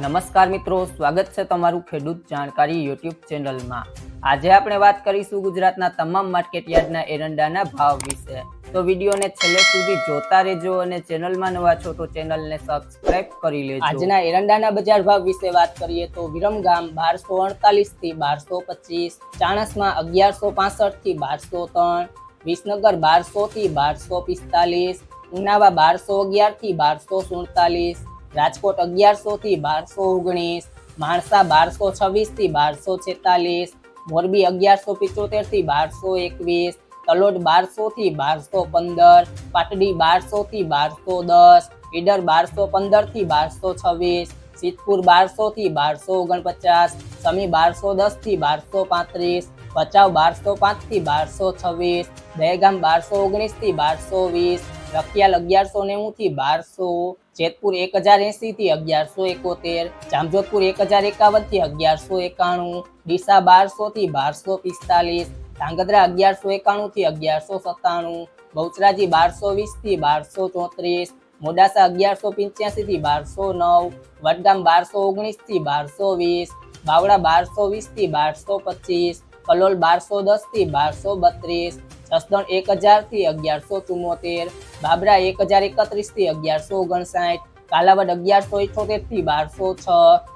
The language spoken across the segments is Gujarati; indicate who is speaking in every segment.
Speaker 1: નમસ્કાર મિત્રો, સ્વાગત છે તમારું ખેડૂત જાણકારી યુટ્યુબ ચેનલમાં. આજે આપણે વાત કરીશું ગુજરાતના તમામ માર્કેટયાર્ડના એરંડાના ભાવ વિશે. તો વિડીયોને છેલ્લે સુધી જોતા રહેજો અને ચેનલમાં નવા છો તો ચેનલને સબસ્ક્રાઇબ કરી લેજો. આજના એરંડાના બજાર ભાવ વિશે વાત કરીએ તો વિરમગામ બારસો અડતાલીસથી બારસો પચીસ, ચાણસમાં અગિયારસો પાસઠથી બારસો ત્રણ, વિસનગર બારસો થી બારસો પિસ્તાલીસ, ઉનાવા બારસો અગિયારથી બારસો સુડતાલીસ રાજકોટ અગિયારસો થી બારસો ઓગણીસ માણસા બારસો છવ્વીસથી બારસો છેતાલીસ મોરબી અગિયારસો પિચોતેરથી બારસો એકવીસ તલોદ બારસો થી બારસો પંદર પાટડી બારસો થી બારસો દસ ઈડર બારસો પંદરથી બારસો છવ્વીસ સિદ્ધપુર બારસો થી બારસો ઓગણપચાસ સમી બારસો દસથી બારસો પાંત્રીસ ભચાઉ બારસો પાંચથી બારસો છવ્વીસ દહેગામ બારસો ઓગણીસથી બારસો વીસ રખિયાલ અગિયારસો નેવું થી બારસો જેતપુર એક હજાર એસી થી અગિયારસો એકોતેર, જામજોધપુર એક હજાર એકાવનથી અગિયારસો એકાણું, ડીસા બારસો થી બારસો પિસ્તાલીસ, ધાંગધ્રા અગિયારસો એકાણું થી અગિયારસો સત્તાણું, બહુચરાજી બારસો વીસથી બારસો ચોત્રીસ, મોડાસા અગિયારસો પંચ્યાસીથી બારસો નવ, વડગામ બારસો ઓગણીસથી બારસો વીસ બાવડા બારસો વીસથી બારસો પચીસ, કલોલ બારસો દસથી બારસો બત્રીસ જસદણ એક હજારથી અગિયારસો ચુમ્મોતેર બાબરા એક હજાર એકત્રીસથી અગિયારસો ઓગણસાઠ, કાલાવડ અગિયારસો ઇઠોતેરથી બારસો છ,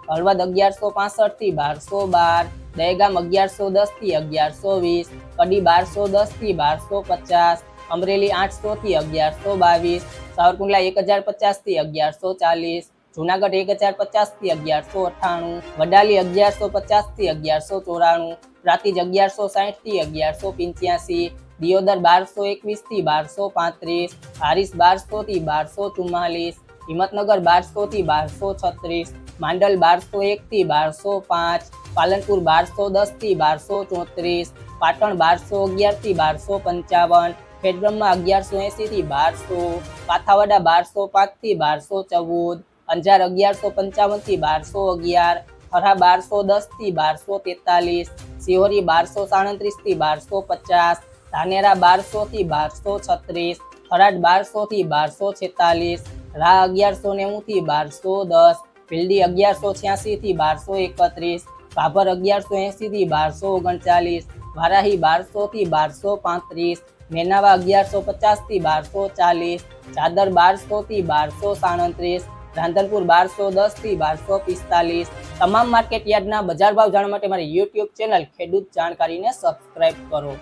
Speaker 1: હળવદ અગિયારસો પાસઠથી બારસો બાર, દહેગામ અગિયારસો દસથી અગિયારસો વીસ, કડી બારસો દસથી બારસો પચાસ, અમરેલી આઠસો થી અગિયારસો બાવીસ, સાવરકુંડલા એક હજાર પચાસથી અગિયારસો ચાલીસ, જુનાગઢ એક હજાર પચાસથી અગિયારસો અઠ્ઠાણું, વડાલી અગિયારસો પચાસથી અગિયારસો ચોરાણું, પ્રાતિજ અગિયારસો સાઠથી અગિયારસો પંચ્યાસી દિયોદર બારસો એકવીસથી બારસો પાંત્રીસ, હારીસ બારસો થી બારસો ચુમ્માલીસ, હિંમતનગર બારસો થી બારસો છત્રીસ, માંડલ બારસો એક થી બારસો પાંચ, પાલનપુર બારસો દસથી બારસો ચોત્રીસ, પાટણ બારસો અગિયારથી બારસો પંચાવન, ખેડબ્રહ્મા અગિયારસો એસી થી બારસો, પાથાવાડા બારસો પાંચથી બારસો ચૌદ, અંજાર અગિયારસો પંચાવનથી બારસો અગિયાર ખરા બારસો દસથી બારસો તેતાલીસ, સિહોરી બારસો સાડત્રીસથી બારસો પચાસ ધાનેરા બારસો થી બારસો છત્રીસ, થરાદ બારસો થી બારસો છેતાલીસ રા અગિયારસો નેવું થી બારસો દસ, ભીલડી અગિયારસો છ્યાસી થી બારસો એકત્રીસ ભાભર અગિયારસો એસી થી બારસો ઓગણચાલીસ, વારાહી બારસો થી બારસો પાંત્રીસ, મેનાવા અગિયારસો પચાસથી બારસો ચાલીસ, ચાદર બારસો થી બારસો સાડત્રીસ, રાંધનપુર બારસો દસથી બારસો પિસ્તાલીસ. તમામ માર્કેટ યાર્ડના બજાર ભાવ જાણવા માટે મારી યુટ્યુબ ચેનલ ખેડૂત જાણકારીને સબસ્ક્રાઇબ કરો.